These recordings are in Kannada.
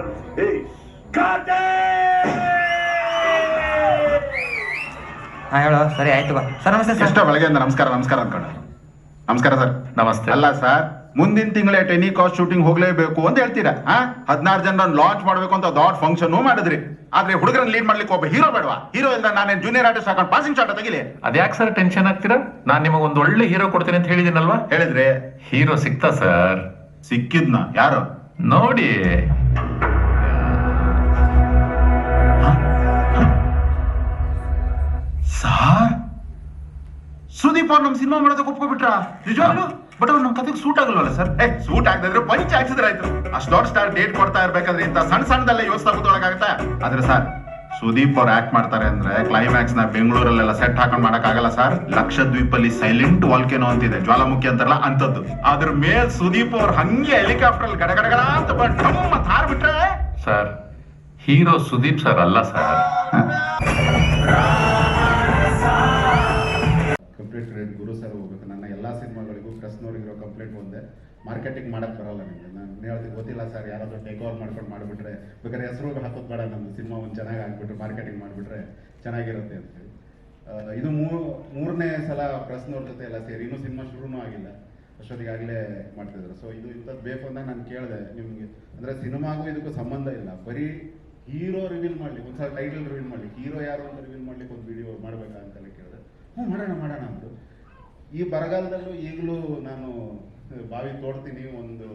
winner is ಹಾ ಹೇಳು ಸರಿ ಆಯ್ತು ಬಾ. ಸರ್ ನಮಸ್ತೆ ಸರ್. ಎಷ್ಟೋ ಬೆಳಗ್ಗೆಯಿಂದ ನಮಸ್ಕಾರ ನಮಸ್ಕಾರ ಅನ್ಕೊಂಡ. ನಮಸ್ಕಾರ ಸರ್. ನಮಸ್ತೆ. ಅಲ್ಲ ಸರ್ ಮುಂದಿನ ತಿಂಗಳೇ ಟೆನಿ ಕಾಸ್ಟ್ ಶೂಟಿಂಗ್ ಹೋಗ್ಲೇಬೇಕು ಅಂತ ಹೇಳ್ತೀರಾ? ಹಾ? ಹದಿನಾರು ಜನ ಲಾಂಚ್ ಮಾಡ್ಬೇಕು ಅಂತ ದೊಡ್ಡ ಫಂಕ್ಷನ್ ಮಾಡಿದ್ರಿ. ಆದ್ರೆ ಹುಡುಗರನ್ನ ಲೀಡ್ ಮಾಡ್ಲಿಕ್ಕೆ ಒಬ್ಬ ಹೀರೋ ಬೇಡವಾ? ಹೀರೋ ಇಲ್ಲ ನಾನೇನ್ ಜೂನಿಯರ್ ಆರ್ಟಿಸ್ಟ್ ಹಾಕೊಂಡು ಪಾಸಿಂಗ್ ಶಾಟ್ ತೆಗಿಲಿ? ಅದ್ಯಾಕೆ ಸರ್ ಟೆನ್ಷನ್ ಆಗ್ತೀರಾ? ನಾನು ನಿಮಗೆ ಒಂದು ಒಳ್ಳೆ ಹೀರೋ ಕೊಡ್ತೀನಿ ಅಂತ ಹೇಳಿದ್ದೀನಲ್ವಾ? ಹೇಳಿದ್ರೆ? ಹೀರೋ ಸಿಗ್ತಾ ಸರ್. ಸಿಕ್ಕಿದ್ನ ಯಾರು? ನೋಡಿ. ಸುದೀಪ್ ಅವ್ರು ನಮ್ ಸಿನಿಮಾ ಮಾಡೋದಕ್ಕೆ ಒಪ್ಕೊಬಿಟ್ರ? ನಿಜವಾಗ್ಲು? ಬಟ್ ಅವ್ರು ನಮ್ ಕತೆಗೆ ಸೂಟ್ ಆಗಲ್ವಲ್ಲ ಸರ್? ಏ ಸೂಟ್ ಆಗದಿದ್ರೆ ಪಂಚ್ ಹಾಕ್ಸಿದ್ರೆ ಆಯ್ತು. ಅಷ್ಟು ದೊಡ್ಡ ಸ್ಟಾರ್ ಡೇಟ್ ಕೊಡ್ತಾ ಇರ್ಬೇಕಾದ್ರೆ ಇಂತ ಸಣ್ಣ ಸಣ್ಣದಲ್ಲ ಯೋಚಿಸ್ತಾ ಕೂತ್ಕೊಳಕಾಗತ್ತಾ ಆದ್ರೆ ಸರ್ ಸುದೀಪ್ ಅವ್ರು ಆಕ್ಟ್ ಮಾಡ್ತಾರೆ ಅಂದ್ರೆ ಕ್ಲೈಮ್ಯಾಕ್ಸ್ನ ಬೆಂಗಳೂರಲ್ಲೆಲ್ಲ ಸೆಟ್ ಹಾಕೊಂಡ್ ಮಾಡಕ್ ಆಗಲ್ಲ ಸರ್. ಲಕ್ಷದ್ವೀಪಲ್ಲಿ ಸೈಲೆಂಟ್ ವಾಲ್ಕೇನೋ ಅಂತಿದೆ. ಜ್ವಾಲಾಮುಖಿ ಅಂತಾರಲ್ಲ ಅಂತದ್ದು ಅದ್ರ ಮೇಲ್ ಸುದೀಪ್ ಅವ್ರು ಹಂಗೆ ಹೆಲಿಕಾಪ್ಟರ್ ಅಲ್ಲಿ ಗಡಗಡಗಡ ಅಂತ ಬಟ್ ಢಮ್ ಅಂತ ಹಾರ್ಬಿಟ್ರೆ ಸರ್ ಹೀರೋ ಸುದೀಪ್ ಸರ್ ಅಲ್ಲ ಸರ್. ಮಾರ್ಕೆಟಿಂಗ್ ಮಾಡಕ್ ಬರಲ್ಲ ನಿಮಗೆ ನಾನು ಹೇಳ್ತೀನಿ, ಗೊತ್ತಿಲ್ಲ ಸರ್ ಯಾರಾದರೂ ಟೇಕ್ ಓವರ್ ಮಾಡ್ಕೊಂಡು ಮಾಡಿಬಿಟ್ರೆ, ಬೇಕಾದ್ರೆ ಹೆಸರು ಹಾಕೋದು ಬೇಡ ನಮ್ಮ ಸಿನಿಮಾ ಒಂದು ಚೆನ್ನಾಗಿ ಆಗ್ಬಿಟ್ರೆ ಮಾರ್ಕೆಟಿಂಗ್ ಮಾಡಿಬಿಟ್ರೆ ಚೆನ್ನಾಗಿರುತ್ತೆ ಅಂತೇಳಿ ಹೇಳಿ. ಇದು ಮೂ, ಮೂರನೇ ಸಲ ಪ್ರೆಸ್ನವ್ರ ಜೊತೆ ಎಲ್ಲ ಸೇರಿ, ಇನ್ನೂ ಸಿನಿಮಾ ಶುರುನೂ ಆಗಿಲ್ಲ. ಅಷ್ಟೊತ್ತಿಗಾಗಲೇ ಮಾಡ್ತಿದ್ರು. ಸೊ ಇದು ಇಂಥದ್ದು ಬೇಕು ಅಂತ ನಾನು ಕೇಳಿದೆ ನಿಮಗೆ. ಅಂದರೆ ಸಿನಿಮಾಗೂ ಇದಕ್ಕೂ ಸಂಬಂಧ ಇಲ್ಲ. ಬರೀ ಹೀರೋ ರಿವೀಲ್ ಮಾಡಲಿಕ್ಕೆ ಒಂದು ಸಲ ಟೈಟಲ್ ರಿವೀಲ್ ಮಾಡ್ಲಿಕ್ಕೆ, ಹೀರೋ ಯಾರು ಅಂತ ರಿವೀಲ್ ಮಾಡ್ಲಿಕ್ಕೆ ಒಂದು ವಿಡಿಯೋ ಮಾಡಬೇಕಾ ಅಂತೆಲ್ಲ ಕೇಳಿದೆ. ಹ್ಞೂ ಮಾಡೋಣ ಮಾಡೋಣ ಅಂತ ಈ ಬರಗಾಲದಲ್ಲೂ ಈಗಲೂ ನಾನು ಬಾವಿ ತೋಡ್ತೀನಿ, ಒಂದು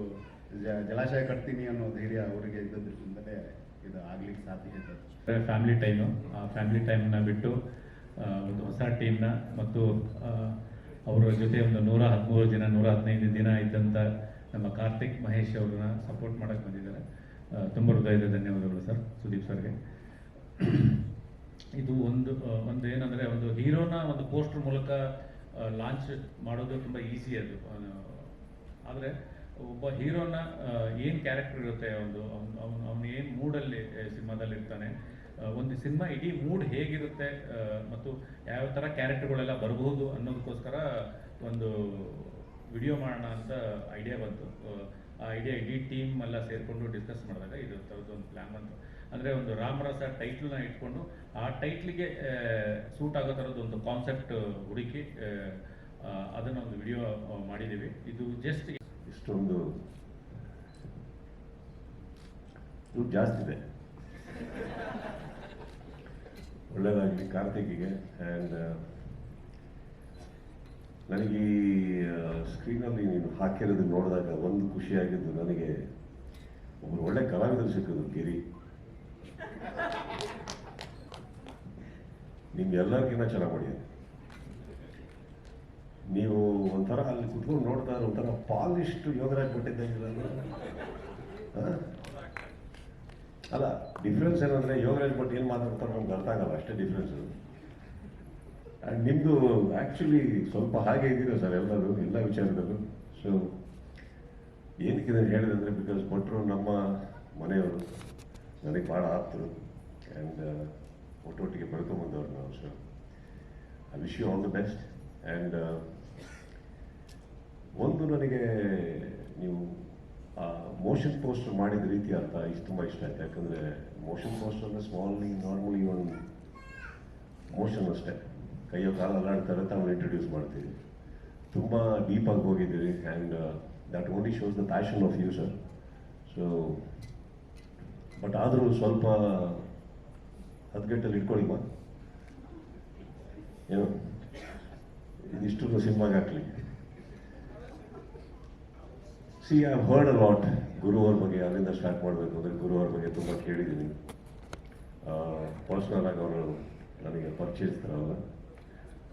ಜಲಾಶಯ ಕಟ್ತೀನಿ ಅನ್ನೋ ಧೈರ್ಯ ಅವರಿಗೆ ಇದ್ದದ್ರಿಂದಲೇ ಇದು ಆಗ್ಲಿಕ್ಕೆ ಸಾಧ್ಯ ಫ್ಯಾಮಿಲಿ ಟೈಮು ಆ ಫ್ಯಾಮಿಲಿ ಟೈಮ್ನ ಬಿಟ್ಟು ಒಂದು ಹೊಸ ಟೀಮ್ನ ಮತ್ತು ಅವರ ಜೊತೆ ಒಂದು ನೂರ ಹದಿಮೂರು ದಿನ, ನೂರ ಹದಿನೈದು ದಿನ ಇದ್ದಂಥ ನಮ್ಮ ಕಾರ್ತಿಕ್ ಮಹೇಶ್ ಅವ್ರನ್ನ ಸಪೋರ್ಟ್ ಮಾಡಕ್ಕೆ ಬಂದಿದ್ದಾರೆ. ತುಂಬ ಹೃದಯದ ಧನ್ಯವಾದಗಳು ಸರ್, ಸುದೀಪ್ ಸರ್ಗೆ. ಇದು ಒಂದು ಒಂದು ಏನಂದರೆ, ಒಂದು ಹೀರೋನ ಒಂದು ಪೋಸ್ಟರ್ ಮೂಲಕ ಲಾಂಚ್ ಮಾಡೋದು ತುಂಬ ಈಸಿ ಅದು. ಆದರೆ ಒಬ್ಬ ಹೀರೋನ ಏನು ಕ್ಯಾರೆಕ್ಟರ್ ಇರುತ್ತೆ ಒಂದು ಅವ್ನು ಅವ್ನು ಅವ್ನು ಏನು ಮೂಡಲ್ಲಿ ಸಿನಿಮಾದಲ್ಲಿ ಇರ್ತಾನೆ ಒಂದು ಸಿನಿಮಾ ಇಡೀ ಮೂಡ್ ಹೇಗಿರುತ್ತೆ ಮತ್ತು ಯಾವ ಥರ ಕ್ಯಾರೆಕ್ಟರ್ಗಳೆಲ್ಲ ಬರಬಹುದು ಅನ್ನೋದಕ್ಕೋಸ್ಕರ ಒಂದು ವಿಡಿಯೋ ಮಾಡೋಣ ಅಂತ ಐಡಿಯಾ ಬಂತು. ಆ, ಐಡಿಯಾ ಇಡೀ ಟೀಮ್ ಎಲ್ಲ ಸೇರಿಕೊಂಡು ಡಿಸ್ಕಸ್ ಮಾಡಿದಾಗ ಇದು ಥರದ್ದು ಒಂದು ಪ್ಲ್ಯಾನ್ ಬಂತು. ಅಂದರೆ ಒಂದು ರಾಮರಸ ಟೈಟ್ಲನ್ನ ಇಟ್ಕೊಂಡು ಆ ಟೈಟ್ಲಿಗೆ ಸೂಟ್ ಆಗೋ ಥರದ್ದು ಒಂದು ಕಾನ್ಸೆಪ್ಟ್ ಹುಡುಕಿ ಅದನ್ನ ಒಂದು ವಿಡಿಯೋ ಮಾಡಿದ್ದೀವಿ. ಇದು ಜಸ್ಟ್ ಇಷ್ಟೊಂದು ದುಡ್ಡು ಜಾಸ್ತಿ ಇದೆ. ಒಳ್ಳೆಯದಾಗಲಿ ಕಾರ್ತಿಕಿಗೆ ಆ್ಯಂಡ್ ನನಗೆ ಈ ಸ್ಕ್ರೀನಲ್ಲಿ ನೀನು ಹಾಕಿರೋದು ನೋಡಿದಾಗ ಒಂದು ಖುಷಿಯಾಗಿದ್ದು ನನಗೆ ಒಬ್ಬರು ಒಳ್ಳೆ ಕಲಾವಿದರು ಸಿಕ್ಕಿದ್ರು, ಗಿರಿ. ನಿಮ್ಗೆಲ್ಲರಿಗಿನ್ನ ಚೆನ್ನಾಗಿ ಮಾಡಿದ್ದಾರೆ ನೀವು ಒಂಥರ ಅಲ್ಲಿ ಕುತ್ಕೊಂಡು ನೋಡ್ತಾ ಇರೋ ಒಂಥರ ಪಾಲಿಸ್ಟ್ ಯೋಗರಾಜ್ ಭಟ್ಟಿದ್ದಂಗಿರಲ್ಲ ಅಲ್ಲ ಡಿಫ್ರೆನ್ಸ್ ಏನಂದ್ರೆ ಯೋಗರಾಜ್ ಭಟ್ ಏನು ಮಾತಾಡ್ತಾರೆ ನಮ್ಗೆ ಅರ್ಥ ಆಗಲ್ಲ, ಅಷ್ಟೇ ಡಿಫ್ರೆನ್ಸ್ ನಿಮ್ಮದು ಆ್ಯಕ್ಚುಲಿ ಸ್ವಲ್ಪ ಹಾಗೆ ಇದ್ದೀರಾ ಸರ್ ಎಲ್ಲರೂ, ಎಲ್ಲ ವಿಚಾರದಲ್ಲೂ? ಸೊ ಏನಕ್ಕೆ ಇದನ್ನು ಹೇಳಿದಂದರೆ ಬಿಕಾಸ್ ಭಟ್ರು ನಮ್ಮ ಮನೆಯವರು ನನಗೆ ಭಾಳ ಆಪ್ತರು. ಆ್ಯಂಡ್ ಒಟ್ಟೊಟ್ಟಿಗೆ ಬೆಳ್ಕೊಂಬಂದವ್ರು ನಾವು so I wish you all the best and ಒಂದು ನನಗೆ ನೀವು ಮೋಷನ್ ಪೋಸ್ಟರ್ ಮಾಡಿದ ರೀತಿ ಅರ್ಥ ಇಷ್ಟು ತುಂಬ ಇಷ್ಟ ಆಯ್ತು. ಯಾಕಂದರೆ ಮೋಷನ್ ಪೋಸ್ಟರ್ ಅಂದರೆ ಸ್ಮಾಲಿ ನಾರ್ಮಲಿ ಒಂದು ಮೋಷನ್ ಅಷ್ಟೇ. ಕೈಯೋ ಕಾಲ ಅಲ್ಲಾಡ್ತಾರೆ ತಾವು ಇಂಟ್ರೊಡ್ಯೂಸ್ ಮಾಡ್ತೀವಿ ತುಂಬ ಡೀಪಾಗಿ ಹೋಗಿದ್ದೀರಿ. And that only shows the passion of you sir so but ಆದರೂ ಸ್ವಲ್ಪ ಹದ್ಗೆಟ್ಟಲ್ಲಿ ಇಟ್ಕೊಳ್ಳಿ, ಮಾ. ಏನು ಇದಿಷ್ಟು ಸಿನಿಮಾಗೆ ಹಾಕ್ಲಿ. See I heard a lot Guru ಅವ್ರ ಬಗ್ಗೆ ಅಲ್ಲಿಂದ ಸ್ಟಾರ್ಟ್ ಮಾಡಬೇಕು ಅಂದರೆ ಗುರು ಅವ್ರ ಬಗ್ಗೆ ತುಂಬ ಕೇಳಿದ್ದೀನಿ. ಪರ್ಸ್ನಲ್ ಆಗಿ ಅವರು ನನಗೆ ಪರಿಚಯಿಸ್ತಾರಲ್ಲ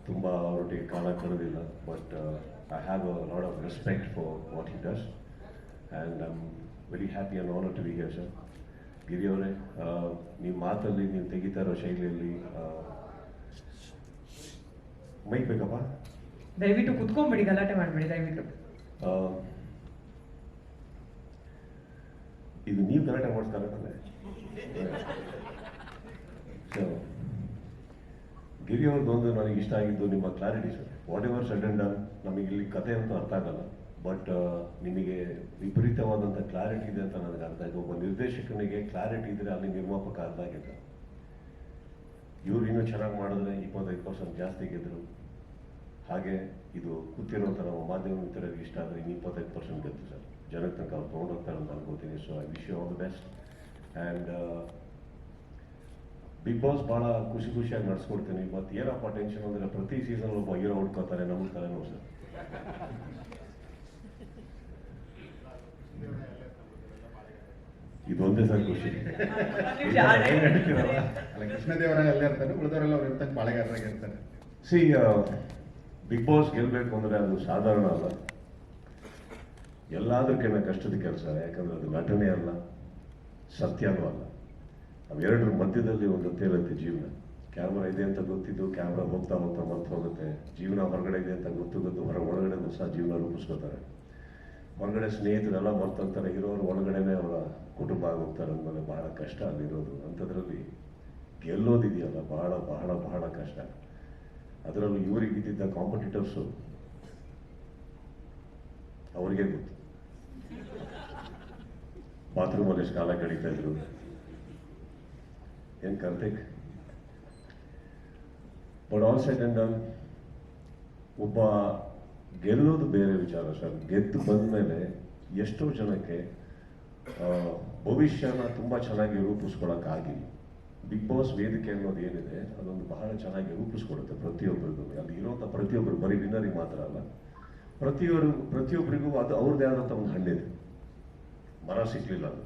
ತುಂಬ ಅವರೊಟ್ಟಿಗೆ ಕಾಲ ಕಳೆದಿಲ್ಲ but I have a lot of respect for what he does and I am very happy and honour to be here sir ಗಿರಿಯವರೇ ನಿಮ್ಮ ಮಾತಲ್ಲಿ ನೀವು ತೆಗಿತಾ ಇರೋ ಶೈಲಿಯಲ್ಲಿ ಮೈಕ್ ಬೇಕಪ್ಪ? ದಯವಿಟ್ಟು ಕುತ್ಕೊಂಡ್ಬಿಡಿ ಗಲಾಟೆ ಮಾಡಬೇಡಿ ದಯವಿಟ್ಟು ಆ, ಇದು ನೀವು ಗಲಾಟೆ ಮಾಡ್ತಾರೆ ತಾನೆ ಸೊ ಗಿರಿ ಒಂದು ನನಗೆ ಇಷ್ಟ ಆಗಿದ್ದು ನಿಮ್ಮ clarity sir. Whatever sudden done ನಮಗೆ ಇಲ್ಲಿ ಕತೆ ಅಂತೂ ಅರ್ಥ ಆಗಲ್ಲ. ಬಟ್ ನಿಮಗೆ ವಿಪರೀತವಾದಂಥ ಕ್ಲಾರಿಟಿ ಇದೆ ಅಂತ ನನಗೆ ಅರ್ಥ ಆಯ್ತು. ಒಬ್ಬ ನಿರ್ದೇಶಕನಿಗೆ ಕ್ಲಾರಿಟಿ ಇದ್ರೆ ಅಲ್ಲಿ ನಿರ್ಮಾಪಕ ಅರ್ಥ ಆಗಿದ್ದ. ಇವ್ರು ಇನ್ನೂ ಚೆನ್ನಾಗಿ ಮಾಡಿದ್ರೆ ಇಪ್ಪತ್ತೈದು ಪರ್ಸೆಂಟ್ ಜಾಸ್ತಿ ಗೆದ್ರು. ಹಾಗೆ ಇದು ಕೂತಿರೋಂಥ ನಮ್ಮ ಮಾಧ್ಯಮ ಮಿತ್ರರಿಗೆ ಇಷ್ಟ ಆದರೆ ಇನ್ನು ಇಪ್ಪತ್ತೈದು ಪರ್ಸೆಂಟ್ ಗೆದ್ದು ಸರ್. ಜನಕ್ಕೆ ತನಕ ಅವ್ರು ತೊಗೊಂಡೋಗ್ತಾರೆ ಅಂತ ಅನ್ಕೋತೀನಿ so I wish you all the best and Bigg Boss ಭಾಳ ಖುಷಿ ಖುಷಿಯಾಗಿ ನಡೆಸ್ಕೊಡ್ತೀನಿ. ಮತ್ತು ಏನಪ್ಪ ಟೆನ್ಷನ್ ಅಂದರೆ ಪ್ರತಿ ಸೀಸನ್ ಒಬ್ಬ ಹೀರೋ ಹುಡ್ಕೋತಾರೆ ನಮ್ಮ ತಲೆನೋವು ಸರ್. ಇದೊಂದೇ ಸರ್ ಖುಷಿ? ಅಲ್ಲ ಕೃಷ್ಣದೇವರಾಯ ಅಲ್ಲೇ ಇರ್ತಾನೆ ಉಳಿದವರೆಲ್ಲ ಅವ್ರು ಇರ್ತಾರೆ ಬಾಳೆಗಾರರಾಗಿ ಇರ್ತಾರೆ. ಸಿ ಬಿಗ್ ಬಾಸ್ ಗೆಲ್ಬೇಕು ಅಂದ್ರೆ ಅದು ಸಾಧಾರಣ ಅಲ್ಲ. ಎಲ್ಲದಕ್ಕಿಂತ ಕಷ್ಟದ ಕೆಲಸ, ಯಾಕಂದ್ರೆ ಅದು ನಟನೆ ಅಲ್ಲ ಸತ್ಯನೂ ಅಲ್ಲ. ಅವೆರಡರ ಮಧ್ಯದಲ್ಲಿ ಒಂದು ತೇಲತ್ತೆ ಜೀವನ. ಕ್ಯಾಮ್ರಾ ಇದೆ ಅಂತ ಗೊತ್ತಿದ್ದು ಕ್ಯಾಮ್ರಾ ಹೋಗ್ತಾ ಹೋಗ್ತಾ ಮರ್ತು ಹೋಗುತ್ತೆ. ಜೀವನ ಹೊರಗಡೆ ಇದೆ ಅಂತ ಗೊತ್ತು ಗೊತ್ತು ಹೊರ ಒಳಗಡೆ ಸಹ ಜೀವನ ರೂಪಿಸ್ಕೋತಾರೆ. ಹೊರಗಡೆ ಸ್ನೇಹಿತರೆಲ್ಲ ಮರ್ತೋಗ್ತಾರೆ ಇರೋರು ಒಳಗಡೆನೆ ಅವರ ಕುಟುಂಬ ಆಗೋಗ್ತಾರೆ ಅಂದಮೇಲೆ ಬಹಳ ಕಷ್ಟ ಅಲ್ಲಿರೋದು ಅಂಥದ್ರಲ್ಲಿ ಗೆಲ್ಲೋದಿದೆಯಲ್ಲ, ಬಹಳ ಬಹಳ ಬಹಳ ಕಷ್ಟ. ಅದರಲ್ಲೂ ಇವರಿಗಿದ್ದ ಕಾಂಪಿಟೇಟರ್ಸು ಅವರಿಗೆ ಗೊತ್ತು. ಬಾತ್ರೂಮಲ್ಲಿ ಕಾಲ ಕಳೀತಾ ಇದ್ರು. ಏನ್ Karthik? But all side and done ಒಬ್ಬ ಗೆಲ್ಲೋದು ಬೇರೆ ವಿಚಾರ ಸರ್. ಗೆದ್ದು ಬಂದ್ಮೇಲೆ ಎಷ್ಟೋ ಜನಕ್ಕೆ ಭವಿಷ್ಯನ ತುಂಬಾ ಚೆನ್ನಾಗಿ ರೂಪಿಸ್ಕೊಳಕ್ಕಾಗಿ ಬಿಗ್ ಬಾಸ್ ವೇದಿಕೆ ಅನ್ನೋದು ಏನಿದೆ, ಅದೊಂದು ಬಹಳ ಚೆನ್ನಾಗಿ ರೂಪಿಸ್ಕೊಡುತ್ತೆ ಪ್ರತಿಯೊಬ್ಬರಿಗೂ. ಅಲ್ಲಿ ಇರೋಂಥ ಪ್ರತಿಯೊಬ್ಬರು, ಬರೀ ವಿನ್ನರಿಗೆ ಮಾತ್ರ ಅಲ್ಲ. ಪ್ರತಿಯೊಬ್ಬರು ಪ್ರತಿಯೊಬ್ಬರಿಗೂ ಅದು ಅವ್ರದ್ದೇ ಆದಂಥ ಒಂದು ಹಣ್ಣಿದೆ ಮರ ಅದು.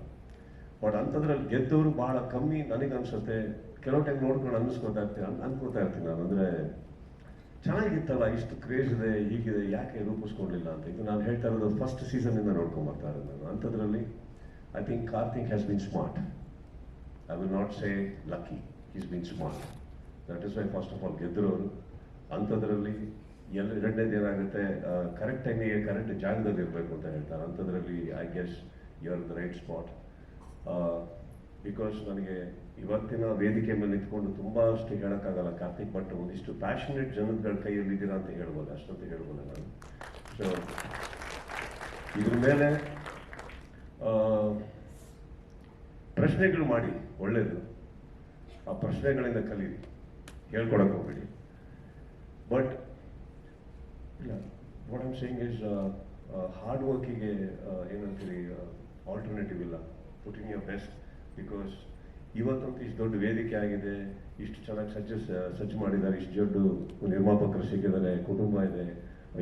ಬಟ್ ಅಂಥದ್ರಲ್ಲಿ ಗೆದ್ದವರು ಬಹಳ ಕಮ್ಮಿ ನನಗನ್ಸುತ್ತೆ ಕೆಲವು ಟೈಮ್ ನೋಡ್ಕೊಂಡು ಅನ್ನಿಸ್ಕೊತಾ ಇರ್ತೀನಿ ನಾನು ಅನ್ಕೋತಾ ಇರ್ತೀನಿ ನಾನು. ಅಂದರೆ ಚೆನ್ನಾಗಿತ್ತಲ್ಲ, ಇಷ್ಟು ಕ್ರೇಜ್ ಇದೆ, ಹೀಗಿದೆ, ಯಾಕೆ ರೂಪಿಸ್ಕೊಂಡಿಲ್ಲ ಅಂತ. ಇದು ನಾನು ಹೇಳ್ತಾ ಇರೋದು ಫಸ್ಟ್ ಸೀಸನಿಂದ ಇಂದ ನೋಡ್ಕೊಂಡ್ ಬರ್ತಾ ಇರೋದು ನಾನು. ಅಂಥದ್ರಲ್ಲಿ I think Karthik has been smart I will not say lucky is been smart that is why first of all ಗೆದ್ದರೋರು ಅಂಥದ್ರಲ್ಲಿ ಎಲ್ಲ ಎರಡನೇದು ಏನಾಗುತ್ತೆ ಕರೆಕ್ಟ್ ಟೈಮಿಗೆ ಕರೆಕ್ಟ್ ಜಾಗದಲ್ಲಿ ಇರಬೇಕು ಅಂತ ಹೇಳ್ತಾರೆ. ಅಂಥದ್ರಲ್ಲಿ I guess you are the right spot because ನನಗೆ ಇವತ್ತಿನ ವೇದಿಕೆ ಮೇಲೆ ನಿಂತ್ಕೊಂಡು ತುಂಬ ಅಷ್ಟು ಹೇಳೋಕ್ಕಾಗಲ್ಲ ಕಾರ್ತಿಕ್ ಬಟ್ ಒಂದಿಷ್ಟು ಪ್ಯಾಷನೇಟ್ ಜನಗಳ ಕೈಯಲ್ಲಿದ್ದೀರಾ ಅಂತ ಹೇಳ್ಬೋದು. ಅಷ್ಟಂತ ಹೇಳ್ಬೋದು ನಾನು. ಸೊ ಇದ್ರ ಮೇಲೆ ಪ್ರಶ್ನೆಗಳು ಮಾಡಿ. ಒಳ್ಳೆಯದು ಆ ಪ್ರಶ್ನೆಗಳಿಂದ ಕಲೀರಿ. ಹೇಳ್ಕೊಡಕ್ ಹೋಗ್ಬೇಡಿ. But what am saying is hard ವರ್ಕಿಗೆ ಏನಂತೀರಿ ಆಲ್ಟರ್ನೇಟಿವ್ ಇಲ್ಲ. Put in your best because ಇವತ್ತಂತೂ ಇಷ್ಟು ದೊಡ್ಡ ವೇದಿಕೆ ಆಗಿದೆ. ಇಷ್ಟು ಚೆನ್ನಾಗಿ ಸಜ್ಜು ಸಜ್ಜು ಮಾಡಿದ್ದಾರೆ. ಇಷ್ಟು ದೊಡ್ಡ ನಿರ್ಮಾಪಕರು ಸಿಕ್ಕಿದ್ದಾರೆ. ಕುಟುಂಬ ಇದೆ.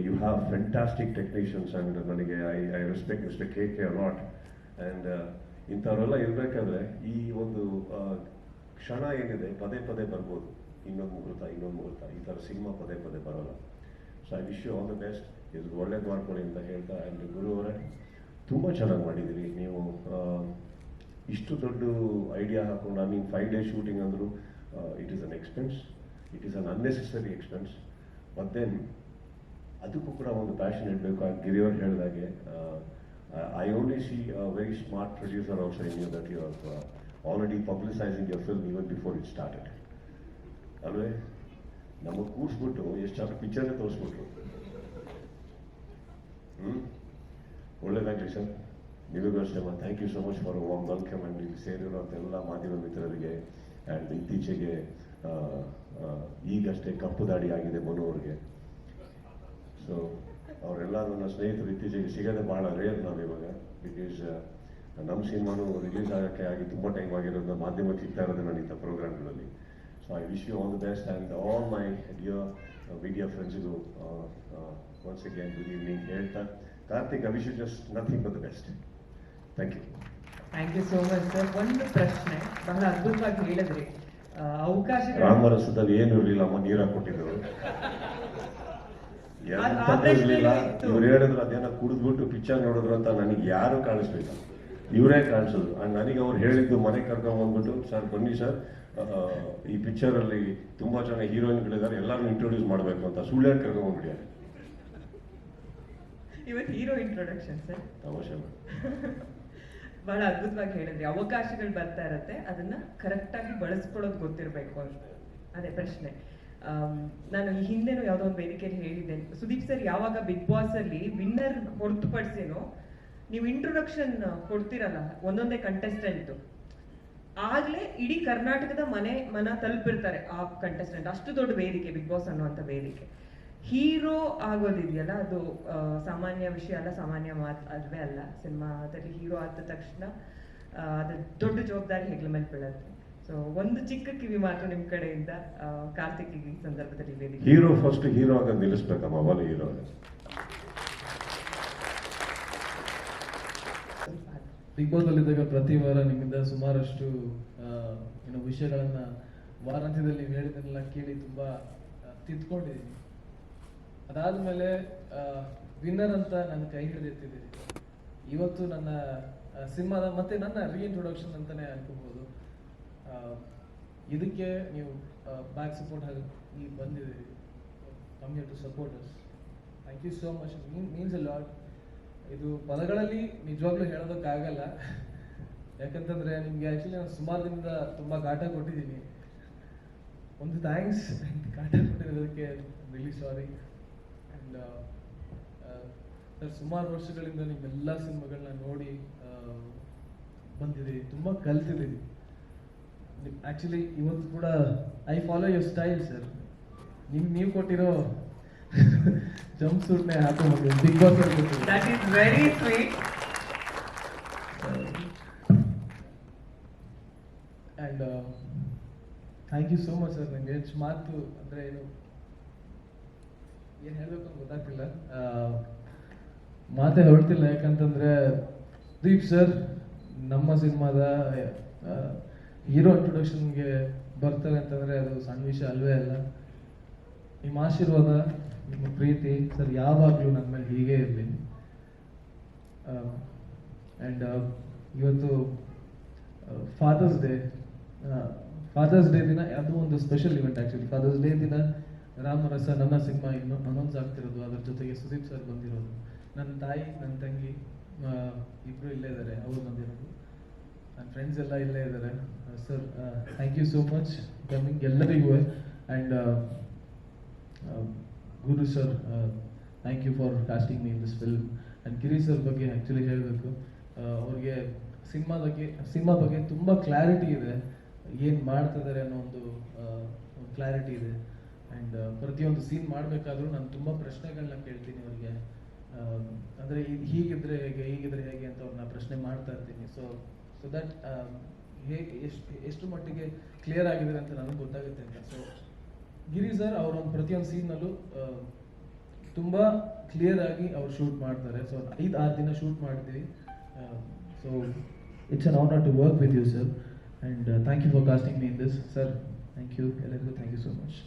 You have fantastic technicians and ನನಗೆ I I respect mister K K lot and ಇಂಥವರೆಲ್ಲ ಇರಬೇಕಾದ್ರೆ ಈ ಒಂದು ಕ್ಷಣ ಏನಿದೆ, ಪದೇ ಪದೇ ಬರ್ಬೋದು. ಇನ್ನೊಂದು ಮುಹೂರ್ತ ಇನ್ನೊಂದು ಮುಹೂರ್ತ, ಈ ಥರ ಸಿನಿಮಾ ಪದೇ ಪದೇ ಬರೋಲ್ಲ. So I wish you all the best ಇದು ಒಳ್ಳೇದು ಮಾಡ್ಕೊಳ್ಳಿ ಅಂತ ಹೇಳ್ತಾ ಆ್ಯಂಡ್ ಗುರು ಅವರೇ ತುಂಬ ಚೆನ್ನಾಗಿ ಮಾಡಿದ್ದೀರಿ ನೀವು ಇಷ್ಟು ದೊಡ್ಡ ಐಡಿಯಾ ಹಾಕೊಂಡು I mean five day shooting ಅಂದರು it is an expense it is an unnecessary expense ಮತ್ತು ದೆನ್ ಅದಕ್ಕೂ ಕೂಡ ಒಂದು ಪ್ಯಾಷನ್ ಇಡಬೇಕು ಆ ಗಿರಿಯವ್ರು ಹೇಳಿದಾಗೆ I only see very smart producer also in you that you already publicising your film even before it started ಅಲ್ವೇ? ನಮಗೆ ಕೂಡ್ಸ್ಬಿಟ್ಟು ಎಷ್ಟು ಪಿಕ್ಚರ್ ತೋರಿಸ್ಬಿಟ್ರು ಒಳ್ಳೇದಾಗಲಿ ಸರ್ ನಿಮಗೂ ಅಷ್ಟೇ thank you so much for warm welcome and ಇಲ್ಲಿ ಸೇರಿರುವಂಥ ಎಲ್ಲ ಮಾಧ್ಯಮ ಮಿತ್ರರಿಗೆ ಆ್ಯಂಡ್ ಇತ್ತೀಚೆಗೆ ಈಗಷ್ಟೇ ಕಪ್ಪು ದಾಡಿ ಆಗಿದೆ ಮನು ಅವ್ರಿಗೆ ಸೊ ಅವರೆಲ್ಲ ನನ್ನ ಸ್ನೇಹಿತರು ಇತ್ತೀಚೆಗೆ ಸಿಗೋದೆ ಭಾಳ ರೇರ್ ನಾವಿವಾಗ ಬಿಕಾಸ್ ನಮ್ಮ ಸಿನಿಮಾನು ರಿಲೀಸ್ ಆಗೋಕ್ಕೆ ಆಗಿ ತುಂಬ ಟೈಮ್ ಆಗಿರೋದ್ರಿಂದ ಮಾಧ್ಯಮಕ್ಕೆ ಸಿಗ್ತಾ ಇರೋದು ನಾನು ಇಂಥ ಪ್ರೋಗ್ರಾಮ್ಗಳಲ್ಲಿ so I wish you all the best and all my dear media ಫ್ರೆಂಡ್ಸಿಗೂ once again good evening ಹೇಳ್ತಾ Karthik I wish you just nothing but the best thank you thank you so much sir ಒಂದು ಪ್ರಶ್ನೆ ಬಹಳ ಅದ್ಭುತವಾಗಿ ಹೇಳಿದ್ರಿ. ಆ, ರಾಮರಸದಲ್ಲಿ ಏನು ಇರಲಿಲ್ಲ ಅಮ್ಮ ನೀರು ಹಾಕೊಟ್ಟಿದ್ರು ಇರ್ಲಿಲ್ಲ. ಇವ್ರು ಹೇಳಿದ್ರು ಅದೇನೋ ಕುಡಿದ್ಬಿಟ್ಟು ಪಿಕ್ಚರ್ ನೋಡಿದ್ರು ಅಂತ ನನಗೆ ಯಾರು ಕಾಣಿಸ್ಲಿಲ್ಲ. ಇವರೇ ಕಾಣಿಸೋದು ಅಂಡ್ ನನಗೆ ಅವ್ರು ಹೇಳಿದ್ದು ಮನೆಗೆ ಕರ್ಕೊಂಡ್ ಬಂದ್ಬಿಟ್ಟು ಸರ್ ಬನ್ನಿ ಸರ್. ಈ ಪಿಕ್ಚರ್ ಅಲ್ಲಿ ತುಂಬಾ ಜನ ಹೀರೋಯಿನ್ಗಳಿದ್ದಾರೆ ಎಲ್ಲರೂ ಇಂಟ್ರೊಡ್ಯೂಸ್ ಮಾಡಬೇಕು ಅಂತ. ಸುಳ್ಳು ಹೇಳಿ ಕರ್ಕೊಂಡ್ ಇವತ್ತು ಹೀರೋ ಇಂಟ್ರೊಡಕ್ಷನ್ ಸರ್ ತಮಾಷೆ. ಬಹಳ ಅದ್ಭುತವಾಗಿ ಹೇಳಿದ್ರಿ. ಅವಕಾಶಗಳು ಬರ್ತಾ ಇರತ್ತೆ ಅದನ್ನ ಕರೆಕ್ಟ್ ಆಗಿ ಬಳಸ್ಕೊಳ್ಳೋದು ಗೊತ್ತಿರಬೇಕು ಅಂತ. ಅದೇ ಪ್ರಶ್ನೆ. ನಾನು ಈ ಹಿಂದೆನೂ ಯಾವುದೋ ಒಂದು ವೇದಿಕೆಯಲ್ಲಿ ಹೇಳಿದ್ದೆ. ಸುದೀಪ್ ಸರ್ ಯಾವಾಗ ಬಿಗ್ ಬಾಸ್ ಅಲ್ಲಿ ವಿನ್ನರ್ ಹೊರತುಪಡಿಸೇನೋ ನೀವು ಇಂಟ್ರೊಡಕ್ಷನ್ ಕೊಡ್ತಿರಲ್ಲ ಒಂದೊಂದೇ ಕಂಟೆಸ್ಟೆಂಟ್ ಆಗ್ಲೇ ಇಡೀ ಕರ್ನಾಟಕದ ಮನೆ, ಮನ ತಲುಪಿರ್ತಾರೆ ಆ ಕಂಟೆಸ್ಟೆಂಟ್ ಅಷ್ಟು ದೊಡ್ಡ ವೇದಿಕೆ ಬಿಗ್ ಬಾಸ್ ಅನ್ನುವಂಥ ವೇದಿಕೆ. ಹೀರೋ ಆಗೋದಿದೆಯಲ್ಲ, ಅದು ಸಾಮಾನ್ಯ ವಿಷಯ ಅಲ್ಲ, ಸಾಮಾನ್ಯ ಮಾತು ಅಲ್ವೇ ಅಲ್ಲ. ಸಿನಿಮಾದಲ್ಲಿ ಹೀರೋ ಆದ ತಕ್ಷಣ ಅದು ದೊಡ್ಡ ಜವಾಬ್ದಾರಿ ಹೆಗ್ಲ ಮೇಲೆ ಬೀಳುತ್ತೆ. ಸೊ ಒಂದು ಚಿಕ್ಕ ಕಿವಿ ಮಾತು ನಿಮ್ಮ ಕಡೆಯಿಂದ ಕಾರ್ತಿಕ್ ಈ ಸಂದರ್ಭದಲ್ಲಿ ಹೀರೋ ಫಸ್ಟ್ ಹೀರೋ ಆಗೋದು ನಿಲ್ಲಿಸ್ಬೇಕಮ್ಮ ಹೀರೋ ಬಿಗ್ ಪ್ರತಿ ವಾರ ನಿಮ್ಮಿಂದ ಸುಮಾರಷ್ಟು ಏನೋ ವಿಷಯಗಳನ್ನ ವಾರಾಂತ್ಯದಲ್ಲಿ ಹೇಳಿದ್ದನ್ನೆಲ್ಲ ಕೇಳಿ ತುಂಬಾ ತಿದ್ಕೊಂಡಿದ್ದೀನಿ. ಅದಾದ್ಮೇಲೆ ವಿನ್ನರ್ ಅಂತ ನನ್ನ ಕೈ ಹಿಡಿದಿರ್ತಿದ್ದೀನಿ ಇವತ್ತು ನನ್ನ ಸಿನಿಮಾದ ಮತ್ತೆ ನನ್ನ ರೀಇಂಟ್ರೊಡಕ್ಷನ್ ಅಂತಾನೆ ಅನ್ಕೋಬಹುದು ಆ, ಇದಕ್ಕೆ ನೀವು ಬ್ಯಾಕ್ ಸಪೋರ್ಟ್ ಆಗಿ ಬಂದಿದ್ದೀರಿ. Come to supporters thank you so much means a lot ಇದು ಪದಗಳಲ್ಲಿ ನಿಜವಾಗ್ಲೂ ಹೇಳೋದಕ್ಕಾಗಲ್ಲ. ಯಾಕಂತಂದ್ರೆ ನಿಮ್ಗೆ ಆಕ್ಚುಲಿ ನಾನು ಸುಮಾರು ದಿನದಿಂದ ತುಂಬಾ ಕಾಟ ಕೊಟ್ಟಿದ್ದೀನಿ. ಒಂದು ಥ್ಯಾಂಕ್ಸ್ ಕಾಟ ಕೊಟ್ಟಿರೋದಕ್ಕೆ ರಿಲಿ ಸಾರಿ ಅಂಡ್ ಸರ್ ಸುಮಾರು ವರ್ಷಗಳಿಂದ ನಿಮ್ಮೆಲ್ಲ ಸಿನಿಮಾಗಳನ್ನ ನೋಡಿ ಬಂದಿದ್ದೀನಿ ತುಂಬಾ ಆಕ್ಚುಲಿ ಆ್ಯಕ್ಚುಲಿ ಇವತ್ತು ಕೂಡ I follow your style sir ನಿಮ್ಗೆ ನೀವು ಕೊಟ್ಟಿರೋ ಜಂಪ್ ಸೂಟ್ನೇ ಹಾಕೊಂಡು Bigg Boss. That is very sweet and thank you so much sir ನನಗೆ ಹೆಚ್ಚು ಮಾತು ಅಂದರೆ ಏನು ಏನು ಹೇಳಬೇಕು ಅಂತ ಗೊತ್ತಾಗ್ತಿಲ್ಲ. ಮಾತೇ ಹೊರಡ್ತಿಲ್ಲ ಯಾಕಂತಂದರೆ ದೀಪ್ ಸರ್ ನಮ್ಮ ಸಿನಿಮಾದ ಹೀರೋ ಇಂಟ್ರೊಡಕ್ಷನ್ಗೆ ಬರ್ತಾರೆ ಅಂತಂದರೆ ಅದು ಸಣ್ಣ ವಿಷಯ ಅಲ್ವೇ ಅಲ್ಲ. ನಿಮ್ಮ ಆಶೀರ್ವಾದ. ನಿಮ್ಮ ಪ್ರೀತಿ ಸರ್ ಯಾವಾಗಲೂ ನನ್ನ ಮೇಲೆ ಹೀಗೆ ಇರಲಿ. ಆ್ಯಂಡ್ ಇವತ್ತು ಫಾದರ್ಸ್ ಡೇ ಫಾದರ್ಸ್ ಡೇ ದಿನ ಅದು ಒಂದು special event actually Father's Day ದಿನ ರಾಮರಸ ನನ್ನ ಸಿನಿಮಾ ಇನ್ನು ಅನೌನ್ಸ್ ಆಗ್ತಿರೋದು. ಅದ್ರ ಜೊತೆಗೆ ಸುದೀಪ್ ಸರ್ ಬಂದಿರೋದು. ನನ್ನ ತಾಯಿ, ನನ್ನ ತಂಗಿ ಇಬ್ಬರು ಇಲ್ಲೇ ಇದ್ದಾರೆ. ಅವರು ಬಂದಿರೋದು. ನನ್ನ ಫ್ರೆಂಡ್ಸ್ ಎಲ್ಲ ಇಲ್ಲೇ ಇದ್ದಾರೆ. Sir thank you so much coming ಎಲ್ಲರಿಗೂ. And Guru sir thank you for casting me in this film and Giri sir ಬಗ್ಗೆ ಆ್ಯಕ್ಚುಲಿ ಹೇಳಬೇಕು. ಅವ್ರಿಗೆ ಸಿನಿಮಾ ಬಗ್ಗೆ ಸಿನಿಮಾ ಬಗ್ಗೆ ತುಂಬ ಕ್ಲಾರಿಟಿ ಇದೆ. ಏನು ಮಾಡ್ತಿದ್ದಾರೆ ಅನ್ನೋ ಒಂದು ಕ್ಲಾರಿಟಿ ಇದೆ. ಆ್ಯಂಡ್ ಪ್ರತಿಯೊಂದು ಸೀನ್ ಮಾಡಬೇಕಾದ್ರೂ ನಾನು ತುಂಬ ಪ್ರಶ್ನೆಗಳನ್ನ ಕೇಳ್ತೀನಿ ಅವ್ರಿಗೆ. ಅಂದರೆ ಹೀಗಿದ್ರೆ ಹೇಗೆ ಹೀಗಿದ್ರೆ ಹೇಗೆ ಅಂತ ಅವ್ರನ್ನ ಪ್ರಶ್ನೆ ಮಾಡ್ತಾ ಇರ್ತೀನಿ. ಸೊ ಸೊ ದಟ್ ಹೇಗೆ, ಎಷ್ಟು ಎಷ್ಟು ಮಟ್ಟಿಗೆ ಕ್ಲಿಯರ್ ಆಗಿದೆ ಅಂತ ನನಗೆ ಗೊತ್ತಾಗುತ್ತೆ ಅಂತ. ಸೊ ಗಿರಿ ಸರ್ ಅವ್ರ ಒಂದು ಪ್ರತಿಯೊಂದು ಸೀನ್ನಲ್ಲೂ ತುಂಬ ಕ್ಲಿಯರ್ ಆಗಿ ಅವ್ರು ಶೂಟ್ ಮಾಡ್ತಾರೆ. ಸೊ ಐದು, ಆರು ದಿನ ಶೂಟ್ ಮಾಡಿದ್ವಿ so it's an honour to work with you sir and thank you for casting me in this sir thank you ಎಲ್ಲರಿಗೂ ಥ್ಯಾಂಕ್ ಯು ಸೋ ಮಚ್